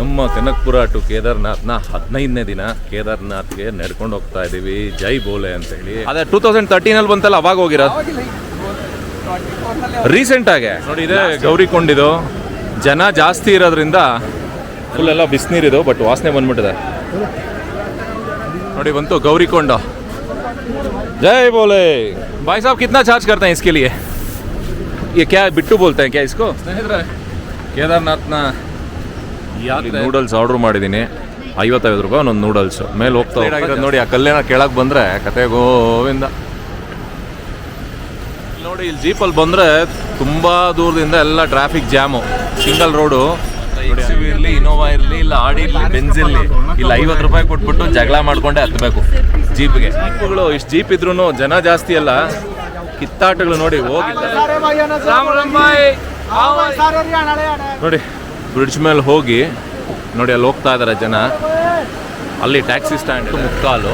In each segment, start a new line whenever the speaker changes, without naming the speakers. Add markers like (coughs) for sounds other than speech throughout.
ನಮ್ಮ ಕನಕ್ಪುರ ಟು ಕೇದಾರ್ನಾಥ್ನ ಹದಿನೈದನೇ ದಿನ ಕೇದಾರ್ನಾಥ್ಗೆ ನಡ್ಕೊಂಡು ಹೋಗ್ತಾ ಇದ್ದೀವಿ ಜೈ ಬೋಲೆ ಅಂತ ಹೇಳಿ ಅದೇ ಟೂ ತೌಸಂಡ್ ತರ್ಟೀನಲ್ಲಿ ಬಂತಲ್ಲ ಅವಾಗ ಹೋಗಿರೋ ರೀಸೆಂಟ್ ಆಗಿ ನೋಡಿ ಇದೆ ಗೌರಿಕೊಂಡಿದು ಜನ ಜಾಸ್ತಿ ಇರೋದ್ರಿಂದ ಫುಲ್ ಎಲ್ಲ ಬಿಸಿನೀರಿದು ಬಟ್ ವಾಸನೆ ಬಂದ್ಬಿಟ್ಟಿದೆ ನೋಡಿ ಬಂತು ಗೌರಿಕೊಂಡ जय बोले भाई साहब कितना चार्ज करते हैं इसके लिए ये क्या बिट्टू बोलते हैं क्या इसको ಕೇದಾರ್ನಾಥ್ನ ನೂಡಲ್ಸ್ ಆರ್ಡರ್ ಮಾಡಿದ್ದೀನಿ. ಐವತ್ತೈದು ರೂಪಾಯಿ ಒಂದೊಂದು ನೂಡಲ್ಸ್ ಮೇಲೆ ಹೋಗ್ತಾ ಹೋಗ್ತಾ ನೋಡಿ ಆ ಕಲ್ಲೇನ ಕೆಳಗೆ ಬಂದರೆ ಕತೆ ಗೋವಿಂದ. ನೋಡಿ ಇಲ್ಲಿ ಜೀಪಲ್ಲಿ ಬಂದರೆ ತುಂಬ ದೂರದಿಂದ ಎಲ್ಲ ಟ್ರಾಫಿಕ್ ಜಾಮು ಸಿಂಗಲ್ ರೋಡು ಇರಲಿ ಇನೋವಾ ಇರಲಿ ಇಲ್ಲ ಆಡಿ ಇರಲಿ ಬೆನ್ಸ್ ಇರಲಿ. ಇಲ್ಲ ಐವತ್ತು ರೂಪಾಯಿ ಕೊಟ್ಬಿಟ್ಟು ಜಗಳ ಮಾಡ್ಕೊಂಡೆ ಹತ್ತಬೇಕು ಜೀಪ್ಗೆ ಜೀಪ್ಗಳು ಇಷ್ಟು ಜೀಪ್ ಇದ್ರೂ ಜನ ಜಾಸ್ತಿ ಅಲ್ಲ. ಕಿತ್ತಾಟಗಳು ನೋಡಿ ಹೋಗಿ ನೋಡಿ ಬ್ರಿಡ್ಜ್ ಮೇಲೆ ಹೋಗಿ ನೋಡಿ ಅಲ್ಲಿ ಹೋಗ್ತಾ ಇದ್ದಾರೆ ಜನ. ಅಲ್ಲಿ ಟ್ಯಾಕ್ಸಿ ಸ್ಟ್ಯಾಂಡ್ ಮುಕ್ಕಾಲು.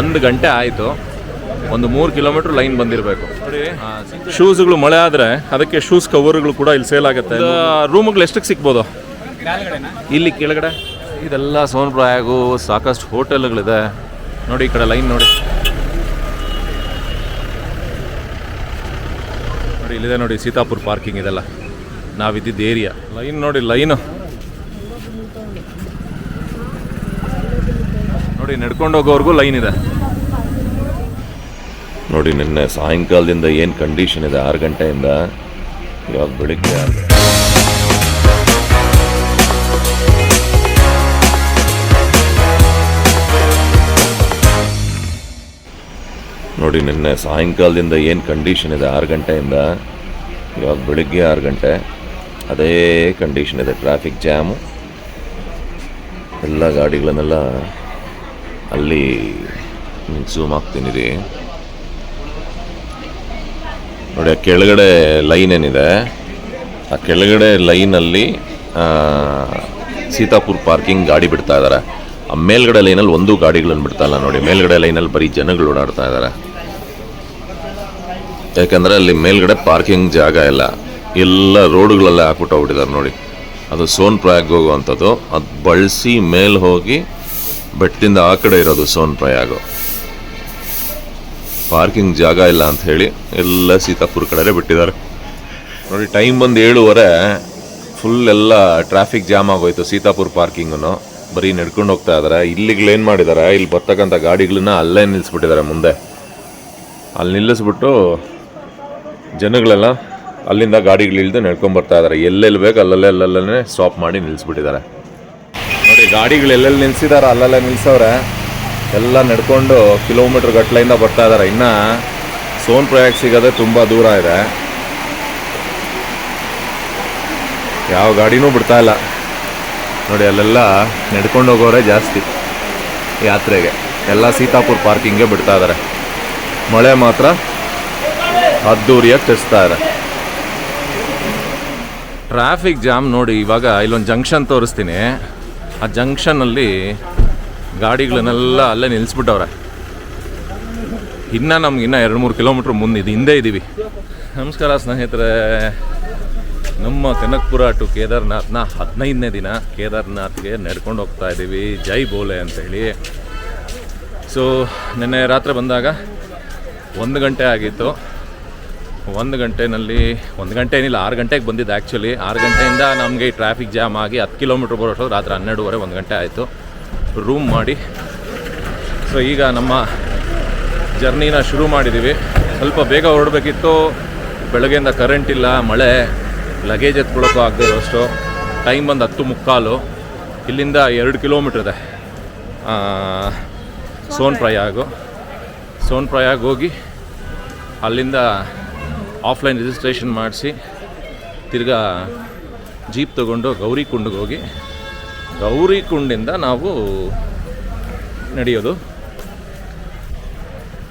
ಒಂದು ಗಂಟೆ ಆಯಿತು. ಒಂದು ಮೂರು ಕಿಲೋಮೀಟ್ರ್ ಲೈನ್ ಬಂದಿರಬೇಕು. ಶೂಸ್ಗಳು ಮಳೆ ಆದರೆ ಅದಕ್ಕೆ ಶೂಸ್ ಕವರ್ಗಳು ಕೂಡ ಇಲ್ಲಿ ಸೇಲ್ ಆಗುತ್ತೆ. ರೂಮ್ಗಳು ಎಷ್ಟಕ್ಕೆ ಸಿಗ್ಬೋದು? ಇಲ್ಲಿ ಕೆಳಗಡೆ? ಇದೆಲ್ಲ ಸೋನ್ಪ್ರಾಯಾಗು ಸಾಕಷ್ಟು ಹೋಟೆಲ್ಗಳಿದೆ. ನೋಡಿ ಈ ಕಡೆ ಲೈನ್ ನೋಡಿ. ನೋಡಿ ಇಲ್ಲಿದೆ ನೋಡಿ ಸೀತಾಪುರ್ ಪಾರ್ಕಿಂಗ್ ಇದೆಲ್ಲ. ನಾವಿದ್ದಿದ್ದು ಏರಿಯಾ. ಲೈನ್ ನೋಡಿ, ಲೈನು. ನೋಡಿ, ನಡ್ಕೊಂಡು ಹೋಗೋವರೆಗೂ ಲೈನ್ ಇದೆ.
ನೋಡಿ, ನಿನ್ನೆ ಸಾಯಂಕಾಲದಿಂದ ಏನು ಕಂಡೀಷನ್ ಇದೆ? ಆರು ಗಂಟೆಯಿಂದ? ಇವಾಗ ಬೆಳಿಗ್ಗೆ. ನೋಡಿ, ನಿನ್ನೆ ಸಾಯಂಕಾಲದಿಂದ ಏನು ಕಂಡೀಷನ್ ಇದೆ? ಆರು ಗಂಟೆಯಿಂದ? ಇವಾಗ ಬೆಳಿಗ್ಗೆ ಆರು ಗಂಟೆ. ಅದೇ ಕಂಡೀಷನ್ ಇದೆ ಟ್ರಾಫಿಕ್ ಜಾಮು ಎಲ್ಲ ಗಾಡಿಗಳನ್ನೆಲ್ಲ ಅಲ್ಲಿ ಝೂಮ್ ಆಗ್ತೀನಿ ರೀ ನೋಡಿ ಆ ಕೆಳಗಡೆ ಲೈನ್ ಏನಿದೆ ಆ ಕೆಳಗಡೆ ಲೈನಲ್ಲಿ ಸೀತಾಪುರ್ ಪಾರ್ಕಿಂಗ್ ಗಾಡಿ ಬಿಡ್ತಾ ಇದ್ದಾರೆ ಆ ಮೇಲ್ಗಡೆ ಲೈನಲ್ಲಿ ಒಂದು ಗಾಡಿಗಳನ್ನು ಬಿಡ್ತಾ ಇಲ್ಲ ನೋಡಿ. ಮೇಲ್ಗಡೆ ಲೈನಲ್ಲಿ ಬರೀ ಜನಗಳು ಓಡಾಡ್ತಾ ಇದ್ದಾರೆ ಯಾಕಂದರೆ ಅಲ್ಲಿ ಮೇಲ್ಗಡೆ ಪಾರ್ಕಿಂಗ್ ಜಾಗ ಇಲ್ಲ ಎಲ್ಲ ರೋಡ್ಗಳೆಲ್ಲ ಹಾಕ್ಬಿಟ್ಟು ಹೋಗ್ಬಿಟ್ಟಿದ್ದಾರೆ ನೋಡಿ. ಅದು ಸೋನ್ ಪ್ರಯಾಗ್ ಹೋಗುವಂಥದ್ದು. ಅದು ಬಳಸಿ ಮೇಲೆ ಹೋಗಿ ಬೆಟ್ಟದಿಂದ ಆ ಕಡೆ ಇರೋದು ಸೋನ್ ಪ್ರಯಾಗು. ಪಾರ್ಕಿಂಗ್ ಜಾಗ ಇಲ್ಲ ಅಂತ ಹೇಳಿ ಎಲ್ಲ ಸೀತಾಪುರ ಕಡೆ ಬಿಟ್ಟಿದ್ದಾರೆ. ನೋಡಿ, ಟೈಮ್ ಬಂದು ಏಳುವರೆ ಫುಲ್ ಎಲ್ಲ ಟ್ರಾಫಿಕ್ ಜಾಮ್ ಆಗೋಯ್ತು ಸೀತಾಪುರ ಪಾರ್ಕಿಂಗನ್ನು. ಬರೀ ನಡ್ಕೊಂಡು ಹೋಗ್ತಾ ಇದ್ದಾರೆ. ಇಲ್ಲಿಗಳೇನು ಮಾಡಿದ್ದಾರೆ? ಇಲ್ಲಿ ಬರ್ತಕ್ಕಂಥ ಗಾಡಿಗಳನ್ನ ಅಲ್ಲೇ ನಿಲ್ಲಿಸ್ಬಿಟ್ಟಿದ್ದಾರೆ ಮುಂದೆ. ಅಲ್ಲಿ ನಿಲ್ಲಿಸ್ಬಿಟ್ಟು ಜನಗಳೆಲ್ಲ ಅಲ್ಲಿಂದ ಗಾಡಿಗಳು ಇಳಿದು ನಡ್ಕೊಂಡು ಬರ್ತಾ ಇದ್ದಾರೆ ಎಲ್ಲೆಲ್ಲಿ ಬೇಕು ಅಲ್ಲಲ್ಲೇ ಅಲ್ಲಲ್ಲೇ ಸ್ಟಾಪ್ ಮಾಡಿ ನಿಲ್ಲಿಸ್ಬಿಟ್ಟಿದ್ದಾರೆ ನೋಡಿ, ಗಾಡಿಗಳು ಎಲ್ಲೆಲ್ಲಿ ನಿಲ್ಸಿದಾರೆ ಅಲ್ಲಲ್ಲೇ ನಿಲ್ಸವ್ರೆ. ಎಲ್ಲ ನಡ್ಕೊಂಡು ಕಿಲೋಮೀಟ್ರ್ ಗಟ್ಟಲೆಯಿಂದ ಬರ್ತಾ ಇದ್ದಾರೆ ಇನ್ನು ಸೋನ್ ಪ್ರಯಾಗ್ ಸಿಗೋದೇ ತುಂಬ ದೂರ ಇದೆ. ಯಾವ ಗಾಡಿನೂ ಬಿಡ್ತಾ ಇಲ್ಲ. ನೋಡಿ, ಅಲ್ಲೆಲ್ಲ ನಡ್ಕೊಂಡು ಹೋಗೋರೆ ಜಾಸ್ತಿ ಯಾತ್ರೆಗೆ. ಎಲ್ಲ ಸೀತಾಪುರ್ ಪಾರ್ಕಿಂಗೇ ಬಿಡ್ತಾ ಇದ್ದಾರೆ ಮಳೆ ಮಾತ್ರ ಅದ್ದೂರಿಯಾಗಿ ತರಿಸ್ತಾ ಇದೆ ಟ್ರಾಫಿಕ್ ಜಾಮ್ ನೋಡಿ, ಇವಾಗ ಇಲ್ಲೊಂದು ಜಂಕ್ಷನ್ ತೋರಿಸ್ತೀನಿ. ಆ ಜಂಕ್ಷನಲ್ಲಿ ಗಾಡಿಗಳನ್ನೆಲ್ಲ ಅಲ್ಲೇ ನಿಲ್ಲಿಸ್ಬಿಟ್ಟವ್ರೆ ಇನ್ನೂ ನಮ್ಗೆ ಇನ್ನೂ ಎರಡು ಮೂರು ಕಿಲೋಮೀಟ್ರ್ ಮುಂದೆ ಇದು ಹಿಂದೆ ಇದ್ದೀವಿ ನಮಸ್ಕಾರ ಸ್ನೇಹಿತರೆ. ನಮ್ಮ ಕನಕ್ಪುರ ಟು ಕೇದಾರ್ನಾಥ್ನ ಹದಿನೈದನೇ ದಿನ ಕೇದಾರ್ನಾಥ್ಗೆ ನಡ್ಕೊಂಡು ಹೋಗ್ತಾ ಇದ್ದೀವಿ ಜೈ ಬೋಲೆ ಅಂತ ಹೇಳಿ. ಸೊ ನಿನ್ನೆ ರಾತ್ರಿ ಬಂದಾಗ ಒಂದು ಗಂಟೆ ಆಗಿತ್ತು. ಒಂದು ಗಂಟೆನಲ್ಲಿ ಒಂದು ಗಂಟೆ ಏನಿಲ್ಲ ಆರು ಗಂಟೆಗೆ ಬಂದಿದ್ದು ಆ್ಯಕ್ಚುಲಿ ಆರು ಗಂಟೆಯಿಂದ ನಮಗೆ ಟ್ರಾಫಿಕ್ ಜಾಮ್ ಆಗಿ ಹತ್ತು ಕಿಲೋಮೀಟ್ರ್ ಬರೋಷ್ಟು ರಾತ್ರಿ ಹನ್ನೆರಡುವರೆ ಒಂದು ಗಂಟೆ ಆಯಿತು. ರೂಮ್ ಮಾಡಿ. ಸೊ ಈಗ ನಮ್ಮ ಜರ್ನಿನ ಶುರು ಮಾಡಿದ್ದೀವಿ ಸ್ವಲ್ಪ ಬೇಗ ಹೊರಡಬೇಕಿತ್ತು. ಬೆಳಗ್ಗೆಯಿಂದ ಕರೆಂಟ್ ಇಲ್ಲ ಮಳೆ ಲಗೇಜ್ ಎತ್ಕೊಳ್ಳೋಕ್ಕೂ ಆಗದೆ ಇರೋಷ್ಟು. ಟೈಮ್ ಬಂದು ಹತ್ತು ಮುಕ್ಕಾಲು. ಇಲ್ಲಿಂದ ಎರಡು ಕಿಲೋಮೀಟ್ರ್ ಇದೆ. ಸೋನ್ ಪ್ರಯಾಗು ಸೋನ್ ಪ್ರಯಾಗ್ ಹೋಗಿ ಅಲ್ಲಿಂದ ಆಫ್ಲೈನ್ ರಿಜಿಸ್ಟ್ರೇಷನ್ ಮಾಡಿಸಿ ತಿರ್ಗಾ ಜೀಪ್ ತೊಗೊಂಡು ಗೌರಿಕುಂಡ್ಗೆ ಹೋಗಿ ಗೌರಿಕುಂಡಿಂದ ನಾವು ನಡೆಯೋದು.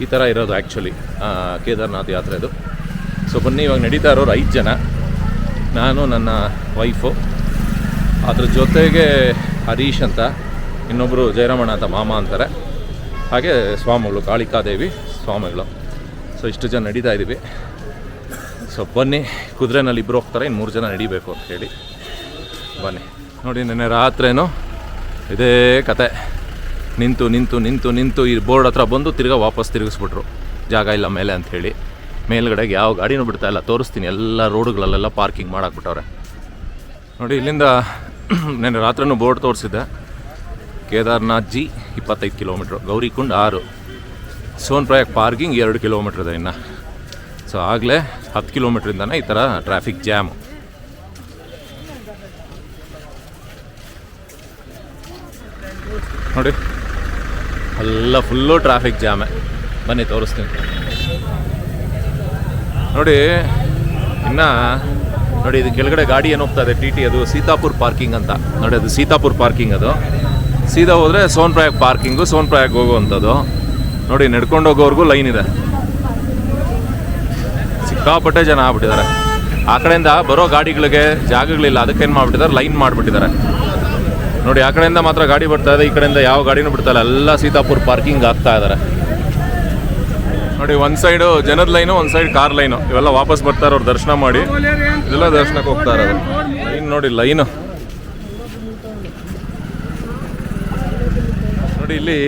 ಈ ಥರ ಇರೋದು ಆ್ಯಕ್ಚುಲಿ ಕೇದಾರ್ನಾಥ್ ಯಾತ್ರೆದು ಸೊ ಬನ್ನಿ, ಇವಾಗ ನಡೀತಾ ಇರೋರು ಐದು ಜನ. ನಾನು, ನನ್ನ ವೈಫು ಅದ್ರ ಜೊತೆಗೆ ಹರೀಶ್ ಅಂತ ಇನ್ನೊಬ್ಬರು ಜಯರಮಣ ಅಂತ ಮಾಮ ಅಂತಾರೆ. ಹಾಗೆ ಸ್ವಾಮಿಗಳು, ಕಾಳಿಕಾದೇವಿ ಸ್ವಾಮಿಗಳು. ಸೊ ಇಷ್ಟು ಜನ ನಡೀತಾ ಇದ್ದೀವಿ. ಸೊ ಬನ್ನಿ, ಕುದುರೆನಲ್ಲಿ ಇಬ್ಬರು ಹೋಗ್ತಾರೆ, ಇನ್ನು ಮೂರು ಜನ ನಡಿಬೇಕು ಅಂತ ಹೇಳಿ. ಬನ್ನಿ.
ನೋಡಿ, ನೆನ್ನೆ ರಾತ್ರೇನು ಇದೇ ಕತೆ. ನಿಂತು ನಿಂತು ನಿಂತು ನಿಂತು ಈ ಬೋರ್ಡ್ ಹತ್ರ ಬಂದು ತಿರ್ಗಾ ವಾಪಸ್ ತಿರುಗಿಸ್ಬಿಟ್ರು. ಜಾಗ ಇಲ್ಲ ಮೇಲೆ ಅಂಥೇಳಿ ಮೇಲ್ಗಡೆಗೆ ಯಾವ ಗಾಡಿನೂ ಬಿಡ್ತಾ ಇಲ್ಲ. ತೋರಿಸ್ತೀನಿ ಎಲ್ಲ ರೋಡುಗಳಲ್ಲೆಲ್ಲ ಪಾರ್ಕಿಂಗ್ ಮಾಡಾಕ್ಬಿಟ್ಟವ್ರೆ. ನೋಡಿ, ಇಲ್ಲಿಂದ (clears throat) ನೆನ್ನೆ ರಾತ್ರಿನೂ ಬೋರ್ಡ್ ತೋರಿಸಿದ್ದೆ ಕೇದಾರ್ನಾಥ್ ಜಿ ಇಪ್ಪತ್ತೈದು ಕಿಲೋಮೀಟ್ರು, ಗೌರಿಕುಂಡ್ ಆರು. ಸೋನ್ಪ್ರಯಾಗ್ ಪಾರ್ಕಿಂಗ್ ಎರಡು ಕಿಲೋಮೀಟ್ರ್ ಇದೆ ಇನ್ನು. ಸೊ ಆಗಲೇ ಹತ್ತು ಕಿಲೋಮೀಟ್ರಿಂದನೇ ಈ ಥರ ಟ್ರಾಫಿಕ್ ಜಾಮ್ ನೋಡಿ, ಎಲ್ಲ ಫುಲ್ಲು ಟ್ರಾಫಿಕ್ ಜಾಮೆ ಬನ್ನಿ, ತೋರಿಸ್ತೀನಿ. ನೋಡಿ, ಇನ್ನು, ನೋಡಿ, ಇದು ಕೆಳಗಡೆ ಗಾಡಿ ಏನು ಹೋಗ್ತಾ ಇದೆ? ಟಿ ಟಿ ಅದು ಸೀತಾಪುರ್ ಪಾರ್ಕಿಂಗ್ ಅಂತ. ನೋಡಿ, ಅದು ಸೀತಾಪುರ್ ಪಾರ್ಕಿಂಗ್ ಅದು. ಸೀದಾ ಹೋದರೆ ಸೋನ್ಪ್ರಯಾಗ್ ಪಾರ್ಕಿಂಗು ಸೋನ್ಪ್ರಯಾಗ್ ಹೋಗುವಂಥದ್ದು. ನೋಡಿ, ನಡ್ಕೊಂಡು ಹೋಗೋವರೆಗೂ ಲೈನ್ ಇದೆ. ಸಿಕ್ಕಾಪಟ್ಟೆ ಜನ ಆಗ್ಬಿಟ್ಟಿದ್ದಾರೆ. ಆ ಕಡೆಯಿಂದ ಬರೋ ಗಾಡಿಗಳಿಗೆ ಜಾಗಗಳಿಲ್ಲ, ಅದಕ್ಕೇನು ಮಾಡ್ಬಿಟ್ಟಿದ್ದಾರೆ? ಲೈನ್ ಮಾಡಿಬಿಟ್ಟಿದ್ದಾರೆ. ನೋಡಿ, ಆ ಕಡೆಯಿಂದ ಮಾತ್ರ ಗಾಡಿ ಬರ್ತಾ ಇದೆ, ಈ ಕಡೆಯಿಂದ ಯಾವ ಗಾಡಿನೂ ಬಿಡ್ತಾ ಇಲ್ಲ. ಎಲ್ಲ ಸೀತಾಪುರ್ ಪಾರ್ಕಿಂಗ್ ಆಗ್ತಾ ಇದ್ದಾರೆ. ನೋಡಿ, ಒಂದು ಸೈಡು ಜನದ ಲೈನು ಒಂದು ಸೈಡ್ ಕಾರ್ ಲೈನು ಇವೆಲ್ಲ ವಾಪಸ್ ಬರ್ತಾರೆ ಅವ್ರು ದರ್ಶನ ಮಾಡಿ. ಇದೆಲ್ಲ ದರ್ಶನಕ್ಕೆ ಹೋಗ್ತಾ ಇರೋದು. ಲೈನ್ ನೋಡಿ ಲೈನು ನೋಡಿ, ಇಲ್ಲಿ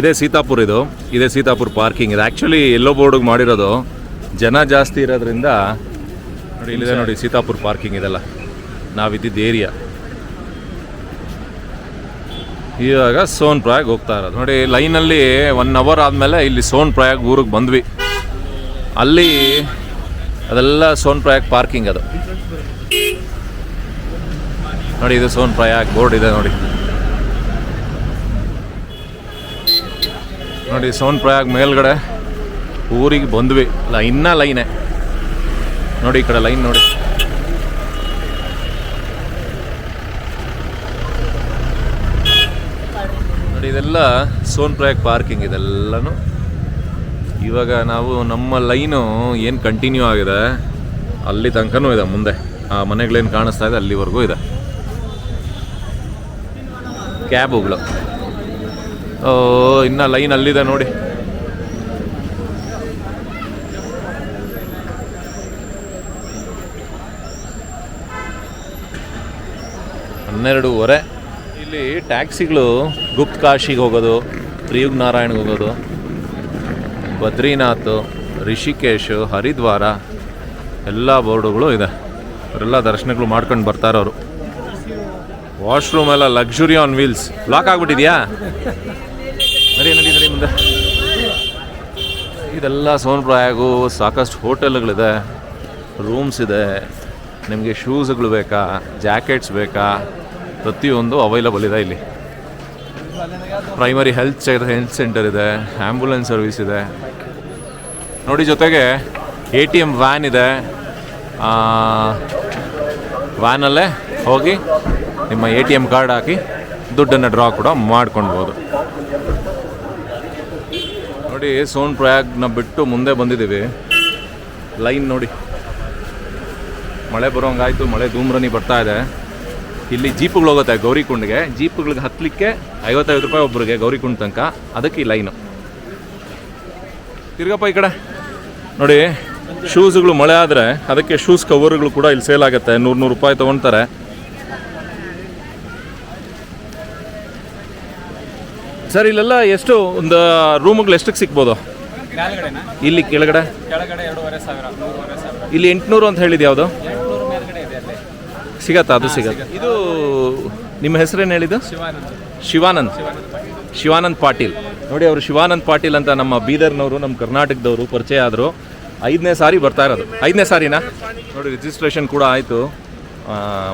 ಇದೇ ಸೀತಾಪುರ್ ಇದು. ಇದೇ ಸೀತಾಪುರ್ ಪಾರ್ಕಿಂಗ್ ಇದು ಆ್ಯಕ್ಚುಲಿ ಎಲ್ಲೋ ಬೋರ್ಡಿಗೆ ಮಾಡಿರೋದು. ಜನ ಜಾಸ್ತಿ ಇರೋದ್ರಿಂದ ನೋಡಿ ಇಲ್ಲಿದೆ ನೋಡಿ ಸೀತಾಪುರ್ ಪಾರ್ಕಿಂಗ್ ಇದೆಲ್ಲ. ನಾವಿದ್ದಿದ್ದ ಏರಿಯಾ ಇವಾಗ ಸೋನ್ ಪ್ರಯಾಗ್ ಹೋಗ್ತಾ ಇರೋದು. ನೋಡಿ ಲೈನಲ್ಲಿ ಒನ್ ಅವರ್ ಆದಮೇಲೆ ಇಲ್ಲಿ ಸೋನ್ ಪ್ರಯಾಗ್ ಊರಿಗೆ ಬಂದ್ವಿ. ಅಲ್ಲಿ ಅದೆಲ್ಲ ಸೋನ್ ಪ್ರಯಾಗ್ ಪಾರ್ಕಿಂಗ್ ಅದು. ನೋಡಿ ಇದು ಸೋನ್ ಪ್ರಯಾಗ್ ಬೋರ್ಡ್ ಇದೆ ನೋಡಿ. ನೋಡಿ ಸೋನ್ ಪ್ರಯಾಗ್ ಮೇಲ್ಗಡೆ ಊರಿಗೆ ಬಂದ್ವಿ. ಲೈನ್ನ ಲೈನೇ. ನೋಡಿ ಈ ಕಡೆ ಲೈನ್ ನೋಡಿ. ನೋಡಿ, ಇದೆಲ್ಲ ಸೋನ್ ಪ್ರಯಾಗ್ ಪಾರ್ಕಿಂಗ್ ಇದೆಲ್ಲನೂ. ಇವಾಗ ನಾವು ನಮ್ಮ ಲೈನು ಏನು ಕಂಟಿನ್ಯೂ ಆಗಿದೆ, ಅಲ್ಲಿ ತನಕನೂ ಇದೆ ಮುಂದೆ. ಆ ಮನೆಗಳೇನು ಕಾಣಿಸ್ತಾ ಇದೆ, ಅಲ್ಲಿವರೆಗೂ ಇದೆ. ಕ್ಯಾಬುಗಳು. ಓ, ಇನ್ನು ಲೈನ್ ಅಲ್ಲಿದೆ ನೋಡಿ. ಹನ್ನೆರಡೂವರೆ. ಇಲ್ಲಿ ಟ್ಯಾಕ್ಸಿಗಳು ಗುಪ್ತ್ ಕಾಶಿಗೆ ಹೋಗೋದು ಪ್ರಿಯುಗ್ ನಾರಾಯಣ್ಗೆ ಹೋಗೋದು, ಬದ್ರಿನಾಥ್, ರಿಷಿಕೇಶ್, ಹರಿದ್ವಾರ, ಎಲ್ಲ ಬೋರ್ಡುಗಳು ಇದೆ. ಅವರೆಲ್ಲ ದರ್ಶನಗಳು ಮಾಡ್ಕೊಂಡು ಬರ್ತಾರವರು ವಾಶ್ರೂಮ್ ಎಲ್ಲ ಲಕ್ಸುರಿ ಆನ್ ವೀಲ್ಸ್. ಲಾಕ್ ಆಗ್ಬಿಟ್ಟಿದ್ಯಾ? ನಡಿ ನಡಿ ನಡಿ ಮುಂದೆ. ಇದೆಲ್ಲ ಸೋನ್ಪ್ರಾಯಾಗು ಸಾಕಷ್ಟು ಹೋಟೆಲ್ಗಳಿದೆ. ರೂಮ್ಸ್ ಇದೆ. ನಿಮಗೆ ಶೂಸ್ಗಳು ಬೇಕಾ? ಜಾಕೆಟ್ಸ್ ಬೇಕಾ? ಪ್ರತಿಯೊಂದು ಅವೈಲಬಲ್ ಇದೆ ಇಲ್ಲಿ. ಪ್ರೈಮರಿ ಹೆಲ್ತ್ ಹೆಲ್ತ್ ಸೆಂಟರ್ ಇದೆ ಆ್ಯಂಬುಲೆನ್ಸ್ ಸರ್ವಿಸ್ ಇದೆ. ನೋಡಿ ಜೊತೆಗೆ ಎ ಟಿ ಎಂ ವ್ಯಾನ್ ಇದೆ. ವ್ಯಾನಲ್ಲೇ ಹೋಗಿ ನಿಮ್ಮ ಎ ಟಿ ಎಂ ಕಾರ್ಡ್ ಹಾಕಿ ದುಡ್ಡನ್ನು ಡ್ರಾ ಕೂಡ ಮಾಡ್ಕೊಳ್ಬೋದು. ನೋಡಿ, ಸೋನ್ ಪ್ರಯಾಗ್ನ ಬಿಟ್ಟು ಮುಂದೆ ಬಂದಿದ್ದೀವಿ. ಲೈನ್ ನೋಡಿ. ಮಳೆ ಬರೋಂಗಾಯಿತು, ಮಳೆ ಧೂಮ್ರನಿ ಬರ್ತಾ ಇದೆ. ಇಲ್ಲಿ ಜೀಪ್ಗಳು ಹೋಗುತ್ತೆ ಗೌರಿಕುಂಡ್ಗೆ ಜೀಪ್ಗಳಿಗೆ ಹತ್ತಲಿಕ್ಕೆ ಐವತ್ತೈದು ರೂಪಾಯಿ ಒಬ್ಬರಿಗೆ ಗೌರಿಕುಂಡ್ ತನಕ. ಅದಕ್ಕೆ ಈ ಲೈನು. ತಿರ್ಗಪ್ಪ ಈ ಕಡೆ. ನೋಡಿ ಶೂಸ್ಗಳು ಮಳೆ ಆದರೆ ಅದಕ್ಕೆ ಶೂಸ್ ಕವರ್ಗಳು ಕೂಡ ಇಲ್ಲಿ ಸೇಲ್ ಆಗುತ್ತೆ. ನೂರು ನೂರು ರೂಪಾಯಿ ತೊಗೊಳ್ತಾರೆ ಸರ್ ಇಲ್ಲೆಲ್ಲ ಎಷ್ಟು ಒಂದು ರೂಮ್ಗಳು ಎಷ್ಟಕ್ಕೆ ಸಿಗ್ಬೋದು? ಇಲ್ಲಿ ಕೆಳಗಡೆ? ಇಲ್ಲಿ ಎಂಟುನೂರು ಅಂತ ಹೇಳಿದ್ದು ಯಾವುದು
ಎಂಟುನೂರು ಮೇಲ್ಗಡೆ ಇದೆ ಅಲ್ಲಿ
ಸಿಗತ್ತಾ? ಅದು ಸಿಗತ್ತೆ? ಇದು ನಿಮ್ಮ ಹೆಸರೇನು ಹೇಳಿದ್ದು?
ಶಿವಾನಂದ್.
ಶಿವಾನಂದ್.
ಶಿವಾನಂದ್ ಪಾಟೀಲ್.
ನೋಡಿ ಅವರು ಶಿವಾನಂದ್ ಪಾಟೀಲ್ ಅಂತ ನಮ್ಮ ಬೀದರ್ನವರು ನಮ್ಮ ಕರ್ನಾಟಕದವರು ಪರಿಚಯ ಆದರು. ಐದನೇ ಸಾರಿ ಬರ್ತಾ ಇರೋದು. ಐದನೇ ಸಾರಿನಾ? ನೋಡಿ ರಿಜಿಸ್ಟ್ರೇಷನ್ ಕೂಡ ಆಯಿತು.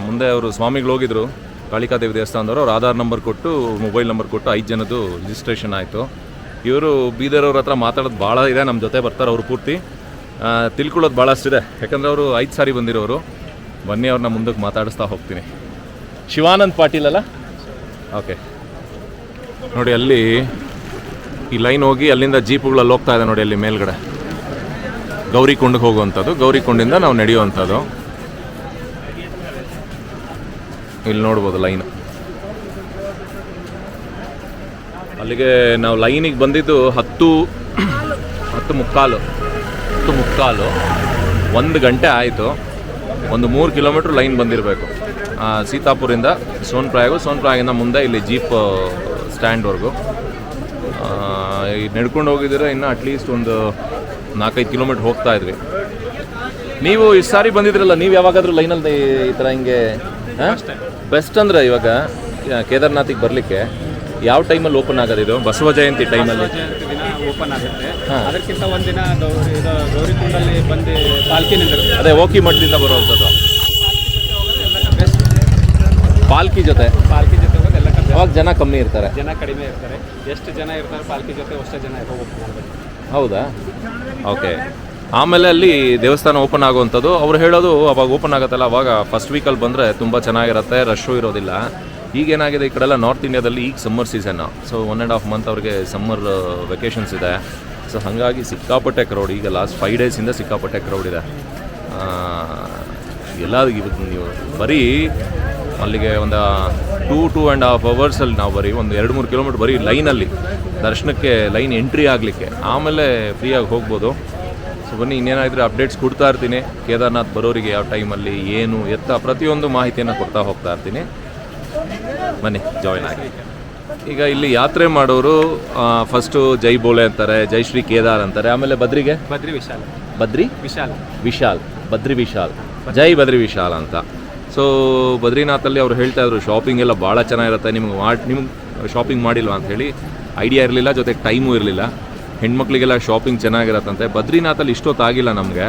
ಮುಂದೆ ಅವರು ಸ್ವಾಮಿಗಳು ಹೋಗಿದ್ರು. ಕಾಳಿಕಾದೇವಿ ದೇವಸ್ಥಾನದವರು ಅವ್ರು ಆಧಾರ್ ನಂಬರ್ ಕೊಟ್ಟು ಮೊಬೈಲ್ ನಂಬರ್ ಕೊಟ್ಟು ಐದು ಜನದ್ದು ರಿಜಿಸ್ಟ್ರೇಷನ್ ಆಯಿತು. ಇವರು ಬೀದರವ್ರ ಹತ್ರ ಮಾತಾಡೋದು ಭಾಳ ಇದೆ ನಮ್ಮ ಜೊತೆ ಬರ್ತಾರೆ ಅವರು ಪೂರ್ತಿ. ತಿಳ್ಕೊಳ್ಳೋದು ಭಾಳಷ್ಟಿದೆ. ಯಾಕಂದರೆ ಅವರು ಐದು ಸಾರಿ ಬಂದಿರೋರು. ಬನ್ನಿ ಅವ್ರನ್ನ ಮುಂದಕ್ಕೆ ಮಾತಾಡಿಸ್ತಾ ಹೋಗ್ತೀನಿ. ಶಿವಾನಂದ್ ಪಾಟೀಲ್ ಅಲ್ಲ? ಓಕೆ. ನೋಡಿ ಅಲ್ಲಿ ಈ ಲೈನ್ ಹೋಗಿ ಅಲ್ಲಿಂದ ಜೀಪುಗಳಲ್ಲಿ ಹೋಗ್ತಾ ಇದೆ ನೋಡಿ ಅಲ್ಲಿ ಮೇಲ್ಗಡೆ. ಗೌರಿಕೊಂಡಕ್ಕೆ ಹೋಗುವಂಥದ್ದು. ಗೌರಿಕೊಂಡಿಂದ ನಾವು ನಡೆಯುವಂಥದ್ದು. ಇಲ್ಲಿ ನೋಡ್ಬೋದು ಲೈನ್. ಅಲ್ಲಿಗೆ ನಾವು ಲೈನಿಗೆ ಬಂದಿದ್ದು ಹತ್ತು ಹತ್ತು ಮುಕ್ಕಾಲು ಹತ್ತು ಮುಕ್ಕಾಲು ಒಂದು ಗಂಟೆ ಆಯಿತು. ಒಂದು ಮೂರು ಕಿಲೋಮೀಟ್ರ್ ಲೈನ್ ಬಂದಿರಬೇಕು. ಸೀತಾಪುರಿಂದ ಸೋನ್ಪ್ರಾಯಗು ಸೋನ್ಪ್ರಾಯಗಿಂದ ಮುಂದೆ ಇಲ್ಲಿ ಜೀಪ್ ಸ್ಟ್ಯಾಂಡ್ವರೆಗೂ. ಈ ನಡ್ಕೊಂಡು ಹೋಗಿದ್ದೀರ ಇನ್ನು ಅಟ್ಲೀಸ್ಟ್ ಒಂದು ನಾಲ್ಕೈದು ಕಿಲೋಮೀಟ್ರ್ ಹೋಗ್ತಾ ಇದ್ವಿ. ನೀವು ಇಷ್ಟು ಸಾರಿ ಬಂದಿದ್ರಲ್ಲ, ನೀವು ಯಾವಾಗಾದರೂ ಲೈನಲ್ಲಿ ಈ ಥರ ಹಿಂಗೆ ಬೆಸ್ಟ್ ಅಂದರೆ ಇವಾಗ ಕೇದಾರ್ನಾಥಿಗೆ ಬರಲಿಕ್ಕೆ ಯಾವ ಟೈಮಲ್ಲಿ ಓಪನ್ ಆಗೋದು ಇದು ಬಸವ ಜಯಂತಿ ಟೈಮಲ್ಲಿ
ಓಪನ್ ಆಗುತ್ತೆ. ಅದಕ್ಕಿಂತ ಒಂದಿನ ಗೌರಿ ಇದು ಗೌರಿಕುಂಡಲ್ಲಿ ಬಂದು ಪಾಲ್ಕಿ ನಿಂದಿರುತ್ತೆ
ಅದೇ ಓಕಿ ಮಠದಿಂದ ಬರುವಂಥದ್ದು. ಪಾಲ್ಕಿ ಜೊತೆ?
ಪಾಲ್ಕಿ ಜೊತೆ ಹೋಗೋದು ಎಲ್ಲ ಕಡೆ.
ಅವಾಗ ಜನ ಕಮ್ಮಿ ಇರ್ತಾರೆ.
ಜನ ಕಡಿಮೆ ಇರ್ತಾರೆ. ಎಷ್ಟು ಜನ ಇರ್ತಾರೆ ಪಾಲ್ಕಿ ಜೊತೆ ಅಷ್ಟೇ ಜನ ಇರೋ ಓಪನ್ ಮಾಡಬೇಕು.
ಹೌದಾ? ಓಕೆ. ಆಮೇಲೆ ಅಲ್ಲಿ ದೇವಸ್ಥಾನ ಓಪನ್ ಆಗುವಂಥದ್ದು. ಅವ್ರು ಹೇಳೋದು ಅವಾಗ ಓಪನ್ ಆಗುತ್ತಲ್ಲ ಅವಾಗ ಫಸ್ಟ್ ವೀಕಲ್ಲಿ ಬಂದರೆ ತುಂಬ ಚೆನ್ನಾಗಿರುತ್ತೆ ರಶ್ಶು ಇರೋದಿಲ್ಲ. ಈಗೇನಾಗಿದೆ ಈ ಕಡೆಲ್ಲ ನಾರ್ತ್ ಇಂಡಿಯಾದಲ್ಲಿ ಈಗ summer season so one and half month ಅವ್ರಿಗೆ ಸಮ್ಮರ್ ವೆಕೇಷನ್ಸ್ ಇದೆ. ಸೊ ಹಾಗಾಗಿ ಸಿಕ್ಕಾಪಟ್ಟೆ ಕ್ರೌಡ್ ಈಗ ಲಾಸ್ಟ್ ಫೈವ್ ಡೇಸಿಂದ ಸಿಕ್ಕಾಪಟ್ಟೆ ಕ್ರೌಡ್ ಇದೆ. ಎಲ್ಲ ಇವಾಗ ನೀವು ಬರೀ ಅಲ್ಲಿಗೆ ಒಂದು ಟೂ ಟೂ ಆ್ಯಂಡ್ ಹಾಫ್ ಅವರ್ಸಲ್ಲಿ ನಾವು ಬರೀ ಒಂದು ಎರಡು, ಮೂರು ಕಿಲೋಮೀಟ್ರ್ ಬರೀ ಲೈನಲ್ಲಿ ದರ್ಶನಕ್ಕೆ ಲೈನ್ ಎಂಟ್ರಿ ಆಗಲಿಕ್ಕೆ. ಆಮೇಲೆ ಫ್ರೀಯಾಗಿ ಹೋಗ್ಬೋದು. ಸೊ ಬನ್ನಿ, ಇನ್ನೇನಾದರೆ ಅಪ್ಡೇಟ್ಸ್ ಕೊಡ್ತಾ ಇರ್ತೀನಿ. ಕೇದಾರ್ನಾಥ್ ಬರೋರಿಗೆ ಯಾವ ಟೈಮಲ್ಲಿ ಏನು, ಎತ್ತ ಪ್ರತಿಯೊಂದು ಮಾಹಿತಿಯನ್ನು ಕೊಡ್ತಾ ಹೋಗ್ತಾ ಇರ್ತೀನಿ. ಬನ್ನಿ ಜಾಯಿನ್ ಆಗಿ. ಈಗ ಇಲ್ಲಿ ಯಾತ್ರೆ ಮಾಡೋರು ಫಸ್ಟು ಜೈ ಬೋಳೆ ಅಂತಾರೆ ಜೈ ಶ್ರೀ ಕೇದಾರ್ ಅಂತಾರೆ ಆಮೇಲೆ ಬದ್ರಿಗೆ?
ಬದ್ರಿ ವಿಶಾಲ್.
ಬದ್ರಿ?
ವಿಶಾಲ್.
ವಿಶಾಲ್. ಬದ್ರಿ ವಿಶಾಲ್. ಜೈ ಬದ್ರಿ ವಿಶಾಲ್ ಅಂತ. ಸೊ ಬದ್ರಿನಾಥಲ್ಲಿ ಅವ್ರು ಹೇಳ್ತಾ ಇದ್ರು ಶಾಪಿಂಗ್ ಎಲ್ಲ ಭಾಳ ಚೆನ್ನಾಗಿರುತ್ತೆ ನಿಮ್ಗೆ ಮಾಡಿ ನಿಮ್ಗೆ ಶಾಪಿಂಗ್ ಮಾಡಿಲ್ವಾ ಅಂತ ಹೇಳಿ. ಐಡಿಯಾ ಇರಲಿಲ್ಲ ಜೊತೆಗೆ ಟೈಮು ಇರಲಿಲ್ಲ. ಹೆಣ್ಮಕ್ಳಿಗೆಲ್ಲ ಶಾಪಿಂಗ್ ಚೆನ್ನಾಗಿರತ್ತಂತೆ. ಬದ್ರಿನಾಥಲ್ಲಿ ಇಷ್ಟೊತ್ತಾಗಿಲ್ಲ ನಮಗೆ.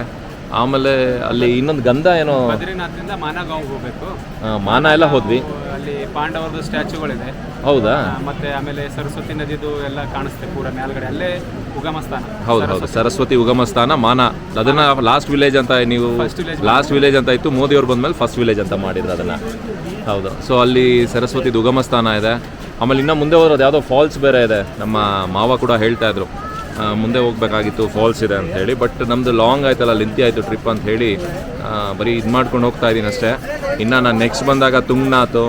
ಆಮೇಲೆ ಅಲ್ಲಿ ಇನ್ನೊಂದು ಗಂಧ ಏನೋ
ಬದ್ರಿನಾಥ್ನಿಂದ ಮಾನಗಾಂವ್ ಹೋಗ್ಬೇಕು.
ಆ, ಮಾನ ಎಲ್ಲ ಹೋದ್ವಿ.
ಅಲ್ಲಿ ಪಾಂಡವರದ್ದು ಸ್ಟ್ಯಾಚುಗಳಿದೆ.
ಹೌದಾ?
ಆ, ಮತ್ತೆ ಆಮೇಲೆ ಸರಸ್ವತಿ ನದಿದು ಎಲ್ಲ ಕಾಣಿಸುತ್ತೆ ಪೂರ ಮೇಲ್ಗಡೆ. ಅಲ್ಲೇ ಉಗಮ ಸ್ಥಾನ
ಹೌದು ಹೌದು. ಸರಸ್ವತಿ. ಉಗಮ ಸ್ಥಾನ ಮಾನ. ಅದನ್ನ ಲಾಸ್ಟ್ ವಿಲೇಜ್ ಅಂತ ನೀವು ಲಾಸ್ಟ್ ವಿಲೇಜ್ ಅಂತ ಇತ್ತು. ಮೋದಿ ಅವ್ರು ಬಂದ್ಮೇಲೆ ಫಸ್ಟ್ ವಿಲೇಜ್ ಅಂತ ಮಾಡಿದ್ರು ಅದನ್ನ. ಹೌದು. ಸೊ ಅಲ್ಲಿ ಸರಸ್ವತಿ ಉಗಮ ಸ್ಥಾನ ಇದೆ. ಆಮೇಲೆ ಇನ್ನ ಮುಂದೆ ಹೋದ್ರದ್ದು ಯಾವುದೋ ಫಾಲ್ಸ್ ಬೇರೆ ಇದೆ. ನಮ್ಮ ಮಾವ ಕೂಡ ಹೇಳ್ತಾ ಇದ್ರು. ಮುಂದೆ ಹೋಗ್ಬೇಕಾಗಿತ್ತು ಫಾಲ್ಸ್ ಇದೆ ಅಂತ ಹೇಳಿ. ಬಟ್ ನಮ್ದು ಲಾಂಗ್ ಆಯ್ತಲ್ಲ ಲಿಂತಿ ಆಯಿತು ಟ್ರಿಪ್ ಅಂತ ಹೇಳಿ ಬರೀ ಇದು ಮಾಡ್ಕೊಂಡು ಹೋಗ್ತಾ ಇದ್ದೀನಿ ಅಷ್ಟೇ. ಇನ್ನು ನಾನು ನೆಕ್ಸ್ಟ್ ಬಂದಾಗ ತುಂಗ್ನಾಥ್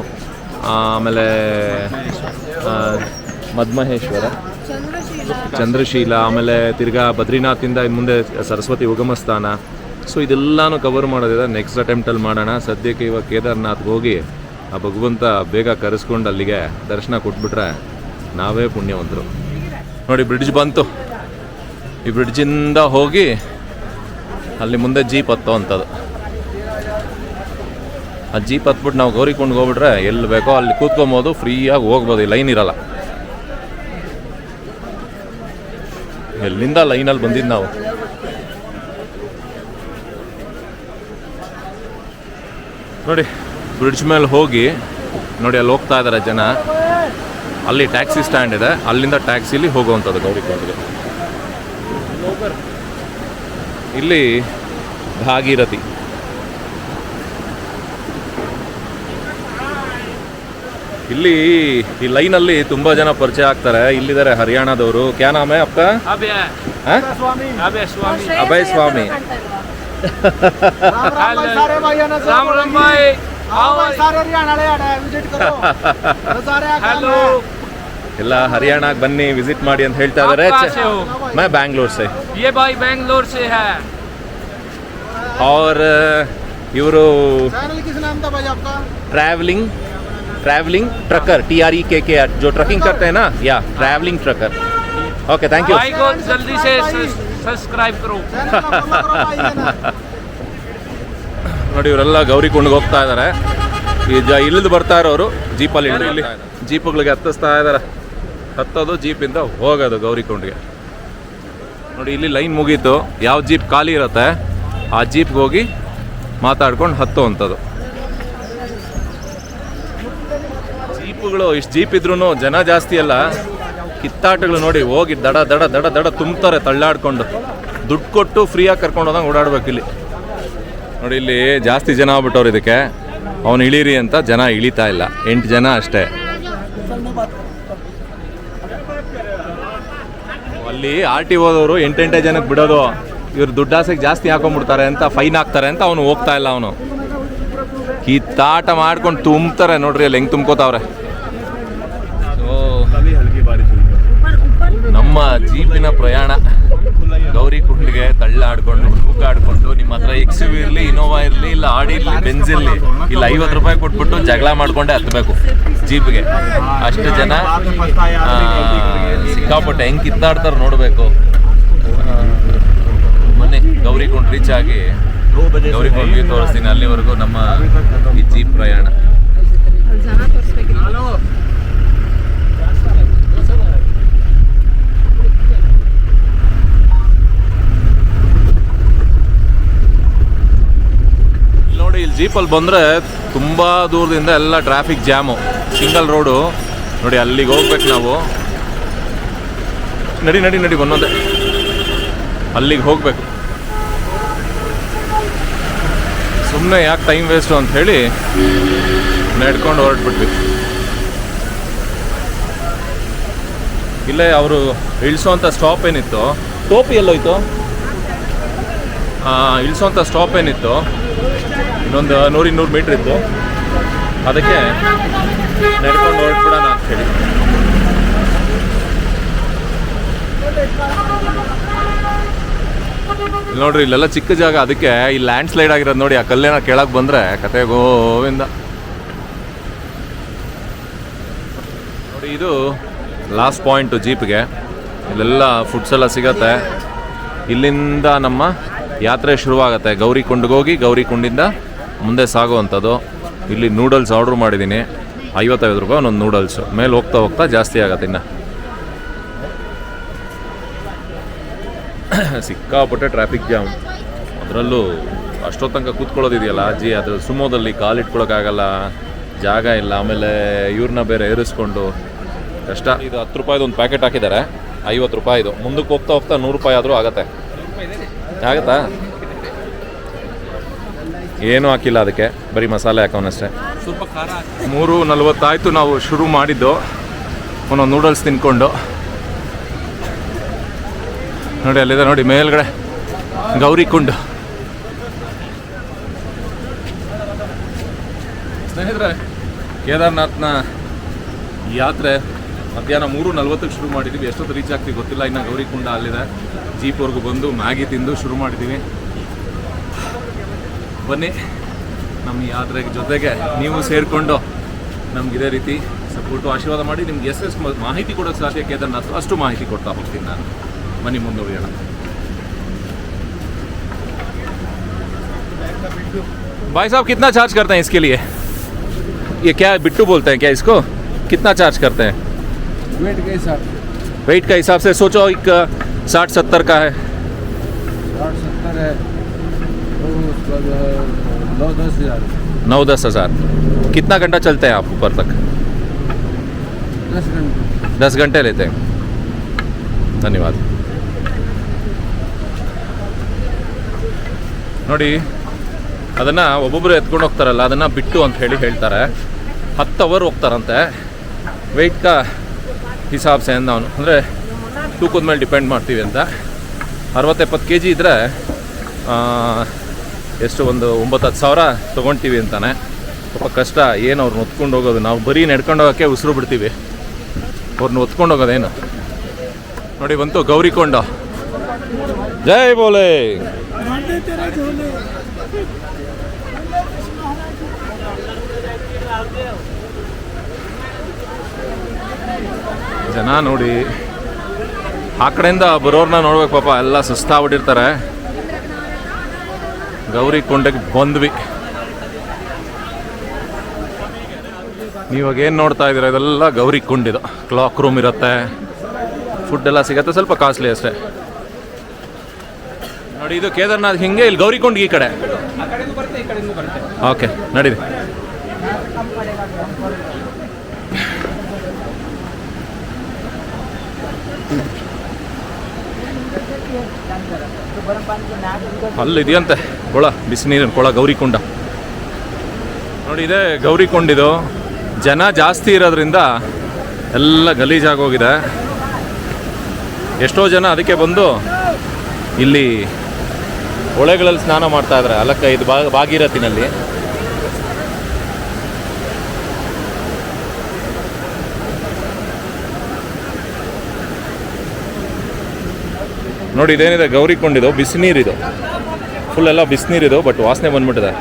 ಆಮೇಲೆ ಮದ್ಮಹೇಶ್ವರ, ಚಂದ್ರಶೀಲ, ಆಮೇಲೆ ತಿರ್ಗಾ ಬದ್ರಿನಾಥಿಂದ ಮುಂದೆ ಸರಸ್ವತಿ ಉಗಮ ಸ್ಥಾನ ಸೊ ಇದೆಲ್ಲಾನು ಕವರ್ ಮಾಡೋದಿದೆ. ನೆಕ್ಸ್ಟ್ ಅಟೆಂಪ್ಟಲ್ಲಿ ಮಾಡೋಣ. ಸದ್ಯಕ್ಕೆ ಇವಾಗ ಕೇದಾರ್ನಾಥ್ಗೆ ಹೋಗಿ, ಆ ಭಗವಂತ ಬೇಗ ಕರೆಸ್ಕೊಂಡು ಅಲ್ಲಿಗೆ ದರ್ಶನ ಕೊಟ್ಬಿಟ್ರೆ ನಾವೇ ಪುಣ್ಯವಂತರು. ನೋಡಿ ಬ್ರಿಡ್ಜ್ ಬಂತು. ಈ ಬ್ರಿಡ್ಜಿಂದ ಹೋಗಿ ಅಲ್ಲಿ ಮುಂದೆ ಜೀಪ್ ಹತ್ತೋ ಅಂಥದ್ದು. ಆ ಜೀಪ್ ಹತ್ಬಿಟ್ಟು ನಾವು ಗೌರಿಕೊಂಡು ಹೋಗ್ಬಿಟ್ರೆ ಎಲ್ಲಿ ಬೇಕೋ ಅಲ್ಲಿ ಕೂತ್ಕೊಬೋದು, ಫ್ರೀಯಾಗಿ ಹೋಗ್ಬೋದು ಲೈನ್ ಇರಲ್ಲ. ಎಲ್ಲಿಂದ ಲೈನಲ್ಲಿ ಬಂದಿದ್ದು ನಾವು? ನೋಡಿ, ಬ್ರಿಡ್ಜ್ ಮೇಲೆ ಹೋಗಿ, ನೋಡಿ, ಅಲ್ಲಿ ಹೋಗ್ತಾ ಇದ್ದಾರೆ ಜನ. ಅಲ್ಲಿ ಟ್ಯಾಕ್ಸಿ ಸ್ಟ್ಯಾಂಡ್ ಇದೆ, ಅಲ್ಲಿಂದ ಟ್ಯಾಕ್ಸಿಲಿ ಹೋಗುವಂಥದ್ದು ಗೌರಿಕೊಂಡ್ಗೆ. ಇಲ್ಲಿ ಭಾಗೀರಥಿ. ಇಲ್ಲಿ ಈ ಲೈನಲ್ಲಿ ತುಂಬಾ ಜನ ಪರಿಚಯ ಆಗ್ತಾರೆ. ಇಲ್ಲಿದ್ದಾರೆ ಹರಿಯಾಣದವರು. ಕ್ಯಾ ನಾಮೇ ಅಪ್ಪ
ಅಭಯ. ಸ್ವಾಮಿ.
ಅಭಯ ಸ್ವಾಮಿ. (laughs) ಎಲ್ಲ ಹರಿಯಾಣಕ್ಕೆ ಬನ್ನಿ ವಿಸಿಟ್ ಮಾಡಿ ಅಂತ ಹೇಳ್ತಾ ಇದ್ದಾರೆ
आप कहाँ से हो?
मैं बैंगलोर से
ये भाई बेंगलोर से है
और ಇವರು
चैनल किस नाम था भाई आपका
travelling travelling trucker T R E K K जो ट्रकिंग करते हैं ना या travelling trucker okay thank you
भाई को जल्दी से सब्सक्राइब करो
चैनल का follow करो भाई ये ना
ನೋಡಿ ಇವರೆಲ್ಲ ಗೌರಿಕೊಂಡ್ಗೆ ಹೋಗ್ತಾ ಇದ್ದಾರೆ ಈಗ ಇಳಿದು ಬರ್ತಾ ಇರೋರು ಜೀಪಲ್ಲಿ ಇಳಿದು ಇಲ್ಲಿ ಜೀಪುಗಳಿಗೆ ಹತ್ತಿಸ್ತಾ ಇದ್ದಾರೆ ಹತ್ತೋದು ಜೀಪಿಂದ ಹೋಗೋದು ಗೌರಿಕೊಂಡಿಗೆ ನೋಡಿ, ಇಲ್ಲಿ ಲೈನ್ ಮುಗೀತು. ಯಾವ ಜೀಪ್ ಖಾಲಿ ಇರುತ್ತೆ, ಆ ಜೀಪ್ಗೆ ಹೋಗಿ ಮಾತಾಡ್ಕೊಂಡು ಹತ್ತೋ ಅಂಥದ್ದು ಜೀಪುಗಳು, ಇಷ್ಟು ಜೀಪ್ ಇದ್ರೂ ಜನ ಜಾಸ್ತಿ ಅಲ್ಲ. ಕಿತ್ತಾಟಗಳು ನೋಡಿ, ಹೋಗಿ ದಡ ದಡ ದಡ ದಡ ತುಂಬ್ತಾರೆ ತಳ್ಳಾಡ್ಕೊಂಡು. ದುಡ್ಡು ಕೊಟ್ಟು ಫ್ರೀಯಾಗಿ ಕರ್ಕೊಂಡು ಹೋದಂಗೆ ಓಡಾಡ್ಬೇಕು ಇಲ್ಲಿ. ನೋಡಿ, ಇಲ್ಲಿ ಜಾಸ್ತಿ ಜನ ಆಗ್ಬಿಟ್ಟವ್ರು ಇದಕ್ಕೆ. ಅವನು ಇಳೀರಿ ಅಂತ ಜನ ಇಳಿತಾ ಇಲ್ಲ. ಎಂಟು ಜನ ಅಷ್ಟೇ. ಅಲ್ಲಿ ಆರ್ ಟಿ ಓದವರು ಎಂಟೆಂಟೇ ಜನಕ್ಕೆ ಬಿಡೋದು. ಇವ್ರು ದುಡ್ಡಾಸೆಗೆ ಜಾಸ್ತಿ ಹಾಕೊಂಡ್ಬಿಡ್ತಾರೆ ಅಂತ ಫೈನ್ ಹಾಕ್ತಾರೆ ಅಂತ ಅವನು ಹೋಗ್ತಾ ಇಲ್ಲ ಅವನು. ಕಿತ್ತಾಟ ಮಾಡ್ಕೊಂಡು ತುಂಬ್ತಾರೆ ನೋಡ್ರಿ ಅಲ್ಲಿ ಹೆಂಗ್ ತುಂಬ್ಕೋತಾವ್ರೆ. ನಮ್ಮ ಜೀಪಿನ ಪ್ರಯಾಣ. ಗೌರಿ ಕುಂಡ್ಗೆ ತಳ್ಳಾಡ್ಕೊಂಡು ತೂಗಾಡ್ಕೊಂಡು ನಿಮ್ಮ ಹತ್ರ ಎಕ್ಸ್ ಇರಲಿ ಇನೋವಾ ಇರಲಿ, ಇಲ್ಲ ಆಡಿ ಇರಲಿ ಬೆಂಜ್ ಇರಲಿ, ಇಲ್ಲ ಐವತ್ತು ರೂಪಾಯಿ ಕೊಟ್ಬಿಟ್ಟು ಜಗಳ ಮಾಡ್ಕೊಂಡೆ ಹತ್ಬೇಕು. ಜೀಪ್ಗೆ. ಅಷ್ಟು ಜನ ಸಿಕ್ಕಾಪಟ್ಟೆ ಹೆಂಗೆ ಕಿತ್ತಾಡ್ತಾರೆ ನೋಡಬೇಕು. ಮೊನ್ನೆ ಗೌರಿಕೊಂಡು ರೀಚ್ ಆಗಿ ಗೌರಿ ವ್ಯೂ ತೋರಿಸ್ತೀನಿ ಅಲ್ಲಿವರೆಗೂ ನಮ್ಮ ಈ ಜೀಪ್ ಪ್ರಯಾಣ. ನೋಡಿ ಇಲ್ಲಿ ಜೀಪಲ್ಲಿ ಬಂದರೆ ತುಂಬ ದೂರದಿಂದ ಎಲ್ಲ ಟ್ರಾಫಿಕ್ ಜಾಮು ಸಿಂಗಲ್ ರೋಡು ನೋಡಿ ಅಲ್ಲಿಗೆ ಹೋಗ್ಬೇಕು ನಾವು. ನಡಿ ನಡಿ ನಡಿ ಒಂದೊಂದೇ ಅಲ್ಲಿಗೆ ಹೋಗ್ಬೇಕು. ಸುಮ್ಮನೆ ಯಾಕೆ ಟೈಮ್ ವೇಸ್ಟು ಅಂತ ಹೇಳಿ ನಡ್ಕೊಂಡು ಹೊರಟ್ಬಿಟ್ವಿ. ಇಲ್ಲೇ ಅವರು ಇಳಿಸೋಂಥ ಸ್ಟಾಪ್ ಏನಿತ್ತು? ಟೋಪಿ ಎಲ್ಲೋಯ್ತು? ಇಳಿಸೋಂಥ ಸ್ಟಾಪ್ ಏನಿತ್ತು? ಇನ್ನೊಂದು ನೂರು ಇನ್ನೂರು ಮೀಟ್ರ್ ಇತ್ತು. ಅದಕ್ಕೆ ನಡ್ಕೊಂಡು ಹೊರಟ್ಬಿಡೋಣ ಅಂತ ಹೇಳಿ. ನೋಡ್ರಿ, ಇಲ್ಲೆಲ್ಲ ಚಿಕ್ಕ ಜಾಗ. ಅದಕ್ಕೆ ಈ ಲ್ಯಾಂಡ್ ಸ್ಲೈಡ್ ಆಗಿರೋದು ನೋಡಿ, ಆ ಕಲ್ಲೇನ ಕೆಳಗೆ ಬಂದರೆ ಕತೆ ಗೋವಿಂದ. ನೋಡಿ, ಇದು ಲಾಸ್ಟ್ ಪಾಯಿಂಟು ಜೀಪ್ಗೆ. ಇಲ್ಲೆಲ್ಲ ಫುಡ್ಸ್ ಎಲ್ಲ ಸಿಗತ್ತೆ. ಇಲ್ಲಿಂದ ನಮ್ಮ ಯಾತ್ರೆ ಶುರುವಾಗುತ್ತೆ. ಗೌರಿ ಕುಂಡ್ಗೋಗಿ ಗೌರಿ ಕುಂಡಿಂದ ಮುಂದೆ ಸಾಗುವಂಥದ್ದು. ಇಲ್ಲಿ ನೂಡಲ್ಸ್ ಆರ್ಡ್ರ್ ಮಾಡಿದ್ದೀನಿ. ಐವತ್ತೈದು ರೂಪಾಯಿ ಒಂದೊಂದು ನೂಡಲ್ಸು ಮೇಲೆ ಹೋಗ್ತಾ ಹೋಗ್ತಾ ಜಾಸ್ತಿ ಆಗತ್ತೆ ಇನ್ನು. (coughs) ಸಿಕ್ಕಾಪಟ್ಟೆ ಟ್ರಾಫಿಕ್ ಜಾಮ್ ಅದರಲ್ಲೂ ಅಷ್ಟೊತ್ತು ತನಕ ಕೂತ್ಕೊಳ್ಳೋದಿದೆಯಲ್ಲ ಅಜ್ಜಿ ಅದು ಸುಮೋದಲ್ಲಿ ಕಾಲಿಟ್ಕೊಳಕ್ಕಾಗಲ್ಲ ಜಾಗ ಇಲ್ಲ, ಆಮೇಲೆ ಇವ್ರನ್ನ ಬೇರೆ ಏರಿಸ್ಕೊಂಡು ಕಷ್ಟ. ಇದು ಹತ್ತು ರೂಪಾಯಿದು ಒಂದು ಪ್ಯಾಕೆಟ್ ಹಾಕಿದ್ದಾರೆ, ಐವತ್ತು ರೂಪಾಯಿದು. ಮುಂದಕ್ಕೆ ಹೋಗ್ತಾ ಹೋಗ್ತಾ ನೂರು ರೂಪಾಯಿ ಆದರೂ ಆಗತ್ತೆ. ಆಗತ್ತಾ? ಏನೂ ಹಾಕಿಲ್ಲ ಅದಕ್ಕೆ. ಬರೀ ಮಸಾಲೆ ಹಾಕೋನಷ್ಟೇ
ಸ್ವಲ್ಪ ಖಾರ
ಮೂರು ನಲ್ವತ್ತಾಯ್ತು ನಾವು ಶುರು ಮಾಡಿದ್ದು. ಒಂದೊಂದು ನೂಡಲ್ಸ್ ತಿನ್ಕೊಂಡು. ನೋಡಿ, ಅಲ್ಲಿದೆ ನೋಡಿ, ಮೇಲ್ಗಡೆ. ಗೌರಿ ಕುಂಡು. ಸ್ನೇಹಿತರೆ, ಕೇದಾರ್ನಾಥ್ನ ಯಾತ್ರೆ ಮಧ್ಯಾಹ್ನ ಮೂರು ನಲ್ವತ್ತಕ್ಕೆ ಶುರು ಮಾಡಿದ್ದೀವಿ ಎಷ್ಟೊತ್ತು ರೀಚ್ ಆಗ್ತೀವಿ ಗೊತ್ತಿಲ್ಲ. ಇನ್ನು ಗೌರಿ ಕುಂಡ ಅಲ್ಲಿದೆ. ಜೀಪ್ವರೆಗೂ ಬಂದು ಮ್ಯಾಗಿ ತಿಂದು ಶುರು ಮಾಡಿದ್ದೀವಿ ಬನ್ನಿ ನಮ್ಮ ಯಾತ್ರೆಗೆ ಜೊತೆಗೆ ನೀವು ಸೇರಿಕೊಂಡು ನಮ್ಗೆ ಇದೇ ರೀತಿ ಸಪೋರ್ಟು ಆಶೀರ್ವಾದ ಮಾಡಿ ನಿಮ್ಗೆ ಎಷ್ಟೆಷ್ಟು ಮಾಹಿತಿ ಕೊಡೋಕ್ಕೆ ಸಾಧ್ಯ ಕೇದಾರ್ನಾಥ್ ಅಷ್ಟು ಮಾಹಿತಿ ಕೊಡ್ತಾ ಹೋಗ್ತೀನಿ ನಾನು ಬನ್ನಿ ಮುಂದುವರಿಯೋಣ भाई साहब कितना चार्ज करते हैं इसके लिए ये क्या बिट्टू बोलते हैं क्या इसको कितना चार्ज करते हैं
वेट के हिसाब
वेट का हिसाब से सोचो एक साठ सत्तर का है
साठ सत्तर है तो उसका जो है नौ दस हज़ार
नौ दस हज़ार कितना घंटा चलते हैं आप ऊपर तक
दस घंटे
दस घंटे लेते हैं धन्यवाद ನೋಡಿ ಅದನ್ನು ಒಬ್ಬೊಬ್ಬರು ಎತ್ಕೊಂಡು ಹೋಗ್ತಾರಲ್ಲ ಅದನ್ನು ಬಿಟ್ಟು ಅಂತ ಹೇಳಿ ಹೇಳ್ತಾರೆ ಹತ್ತು ಅವರ್ ಹೋಗ್ತಾರಂತೆ ವೆಯ್ಟ್ ಕಾ ಹಿಸಾಬ್ ಸೆ ಅವನು ಅಂದರೆ ತೂಕದ ಮೇಲೆ ಡಿಪೆಂಡ್ ಮಾಡ್ತೀವಿ ಅಂತ ಅರವತ್ತೆಪ್ಪತ್ತು ಕೆ ಜಿ ಇದ್ದರೆ ಎಷ್ಟು ಒಂದು ಒಂಬತ್ತು ಹತ್ತು ಸಾವಿರ ತೊಗೊಳ್ತೀವಿ ಅಂತಾನೆ. ಸ್ವಲ್ಪ ಕಷ್ಟ, ಏನು ಅವ್ರನ್ನ ಹೊತ್ಕೊಂಡು ಹೋಗೋದು. ನಾವು ಬರೀ ನಡ್ಕೊಂಡು ಹೋಗೋಕ್ಕೆ ಉಸಿರು ಬಿಡ್ತೀವಿ. ಅವ್ರನ್ನ ಹೊತ್ಕೊಂಡು ಹೋಗೋದೇನು ನೋಡಿ, ಬಂತು ಗೌರಿಕೊಂಡ ಜೈ ಬೋಲೆ. ಜನ ನೋಡಿ, ಆ ಕಡೆಯಿಂದ ಬರೋರ್ನ ನೋಡ್ಬೇಕು ಪಾಪ. ಎಲ್ಲ ಸುಸ್ತಾಗ್ಬಿಟ್ಟಿರ್ತಾರೆ. ಗೌರಿ ಕೊಂಡಕ್ಕೆ ಬಂದ್ವಿ ನೀವಾಗ ಏನು ನೋಡ್ತಾ ಇದ್ದೀರಾ? ಇದೆಲ್ಲ ಗೌರಿ ಕುಂಡಿದು ಕ್ಲಾಕ್ ರೂಮ್ ಇರುತ್ತೆ. ಫುಡ್ ಎಲ್ಲ ಸಿಗತ್ತೆ, ಸ್ವಲ್ಪ ಕಾಸ್ಟ್ಲಿ ಅಷ್ಟೇ. ನೋಡಿ, ಇದು ಕೇದಾರ್ನಾಥ್ ಹಿಂಗೆ, ಇಲ್ಲಿ ಗೌರಿಕೊಂಡ್ ಈ ಕಡೆ. ಓಕೆ ನಡೀರಿ. ಅಲ್ಲಿದೆಯಂತೆ. ಕೊಳ ಬಿಸಿನೀರಿನ ಕೊಳ ಗೌರಿಕೊಂಡ ನೋಡಿ, ಇದೆ ಗೌರಿಕೊಂಡಿದು ಜನ ಜಾಸ್ತಿ ಇರೋದ್ರಿಂದ ಎಲ್ಲ ಗಲೀಜಾಗೋಗಿದೆ. ಎಷ್ಟೋ ಜನ ಅದಕ್ಕೆ ಬಂದು ಇಲ್ಲಿ ಹೊಳೆಗಳಲ್ಲಿ ಸ್ನಾನ ಮಾಡ್ತಾ ಇದ್ದಾರೆ. ಅಲಕ್ಕ, ಇದು ಭಾಗೀರಥಿನಲ್ಲಿ ನೋಡಿ ಇದೇನಿದೆ, ಗೌರಿ ಬಿಸಿ ಬಿಸಿನೀರಿದು ಫುಲ್ ಎಲ್ಲ ಬಿಸಿನೀರಿದು ಬಟ್ ವಾಸನೆ ಬಂದ್ಬಿಟ್ಟಿದೆ.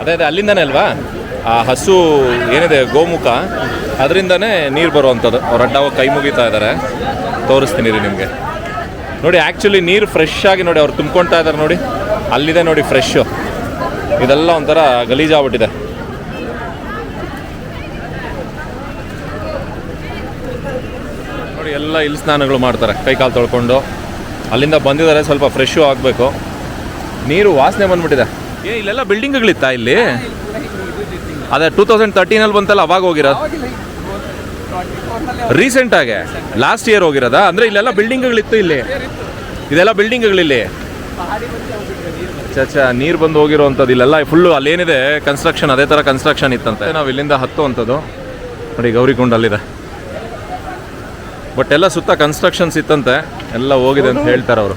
ಅದೇ ಅದೇ, ಅಲ್ಲಿಂದನೇ ಅಲ್ವಾ? ಆ ಹಸು ಏನಿದೆ, ಗೋಮುಖ, ಅದರಿಂದನೇ ನೀರು ಬರುವಂಥದ್ದು ಅವ್ರು ಅಡ್ಡ ಕೈ ಮುಗಿತಾ ಇದ್ದಾರೆ ತೋರಿಸ್ತೀನಿ ರೀ ನಿಮಗೆ. ನೋಡಿ ಆ್ಯಕ್ಚುಲಿ ನೀರು ಫ್ರೆಶ್ ಆಗಿ ನೋಡಿ, ಅವ್ರು ತುಂಬ್ಕೊಳ್ತಾ ಇದ್ದಾರೆ ನೋಡಿ. ಅಲ್ಲಿದೆ ನೋಡಿ ಫ್ರೆಶ್ಶು ಇದೆಲ್ಲ ಒಂಥರ ಗಲೀಜಾಗ್ಬಿಟ್ಟಿದೆ ನೋಡಿ ಎಲ್ಲ ಇಲ್ಲಿ ಸ್ನಾನಗಳು ಮಾಡ್ತಾರೆ, ಕೈ ಕಾಲು ತೊಳ್ಕೊಂಡು. ಅಲ್ಲಿಂದ ಬಂದಿದ್ದಾರೆ, ಸ್ವಲ್ಪ ಫ್ರೆಶ್ಶು ಆಗಬೇಕು. ನೀರು ವಾಸನೆ ಬಂದ್ಬಿಟ್ಟಿದೆ. ಏ, ಇಲ್ಲೆಲ್ಲ ಬಿಲ್ಡಿಂಗ್ಗಳಿತ್ತಾ ಇಲ್ಲಿ? ಅದೇ ಟೂ ತೌಸಂಡ್ ತರ್ಟೀನಲ್ಲಿ ಬಂತಲ್ಲ, ಅವಾಗ ಹೋಗಿರೋದು? ರೀಸೆಂಟಾಗೆ ಲಾಸ್ಟ್ ಇಯರ್ ಹೋಗಿರೋದಾ? ಅಂದರೆ ಇಲ್ಲೆಲ್ಲ ಬಿಲ್ಡಿಂಗ್ಗಳಿತ್ತು ಇಲ್ಲಿ? ಇದೆಲ್ಲ ಬಿಲ್ಡಿಂಗ್ಗಳಿಲ್ಲಿ ಚಾ ನೀರು ಬಂದು ಹೋಗಿರೋವಂಥದ್ದು ಇಲ್ಲೆಲ್ಲ. ಫುಲ್ಲು ಅಲ್ಲೇನಿದೆ ಕನ್ಸ್ಟ್ರಕ್ಷನ್ ಅದೇ ಥರ ಕನ್ಸ್ಟ್ರಕ್ಷನ್ ಇತ್ತಂತೆ. ನಾವು ಇಲ್ಲಿಂದ ಹತ್ತುವಂಥದ್ದು. ನೋಡಿ ಗೌರಿಕೊಂಡ್ ಅಲ್ಲಿದೆ ಬಟ್ ಎಲ್ಲ ಸುತ್ತ ಕನ್ಸ್ಟ್ರಕ್ಷನ್ಸ್ ಇತ್ತಂತೆ ಎಲ್ಲ ಹೋಗಿದೆ ಅಂತ ಹೇಳ್ತಾರೆ ಅವರು.